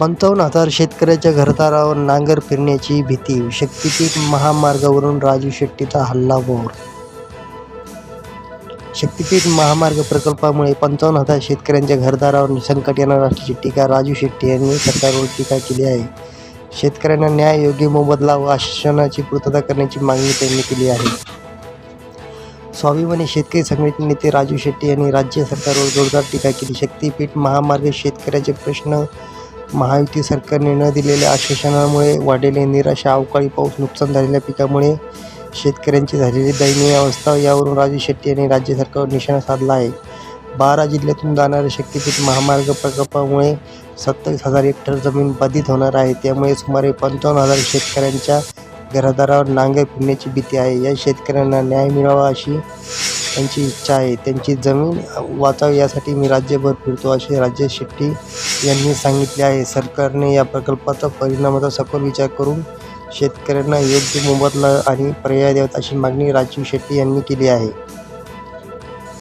पंचावन्न हजार शेतकऱ्याच्या घरदारावर नांगर फिरण्याची भीती शक्तीपीठ महामार्गावरून राजू शेट्टीचा हल्लाबोर शक्तीपीठ महामार्ग प्रकल्पामुळे पंचावन्न हजार शेतकऱ्यांच्या घरदारावर संकट येणार असल्याची टीका राजू शेट्टी यांनी सरकारवर टीका केली आहे. शेतकऱ्यांना न्याय योग्य मोबदला व आश्वासनाची पूर्तता करण्याची मागणी त्यांनी केली आहे. स्वाभिमानी शेतकरी संघटनेचे नेते राजू शेट्टी यांनी राज्य सरकारवर जोरदार टीका केली. शक्तीपीठ महामार्ग शेतकऱ्याचे प्रश्न महायुती सरकारने न दिलेल्या आश्वासनामुळे वाढलेले निराशा अवकाळी पाऊस नुकसान झालेल्या पिकामुळे शेतकऱ्यांची झालेली दयनीय अवस्था यावरून राजू शेट्टी यांनी राज्य सरकारवर निशाणा साधला आहे. बारा जिल्ह्यातून जाणाऱ्या शक्तीपीठ महामार्ग प्रकल्पामुळे सत्तावीस हजार हेक्टर जमीन बाधित होणार आहे. त्यामुळे सुमारे पंचावन्न हजार शेतकऱ्यांच्या घरादारावर नांगर फिरण्याची भीती आहे. या शेतकऱ्यांना न्याय मिळावा अशी त्यांची इच्छा आहे त्यांची जमीन वाचावी यासाठी मी राज्यभर फिरतो असे राज्य शेट्टी यांनी सांगितले आहे. सरकारने या प्रकल्पाचा परिणामाचा सखोल विचार करून शेतकऱ्यांना योग्य मोबदला आणि पर्याय द्यावेत अशी मागणी राजीव शेट्टी यांनी केली आहे.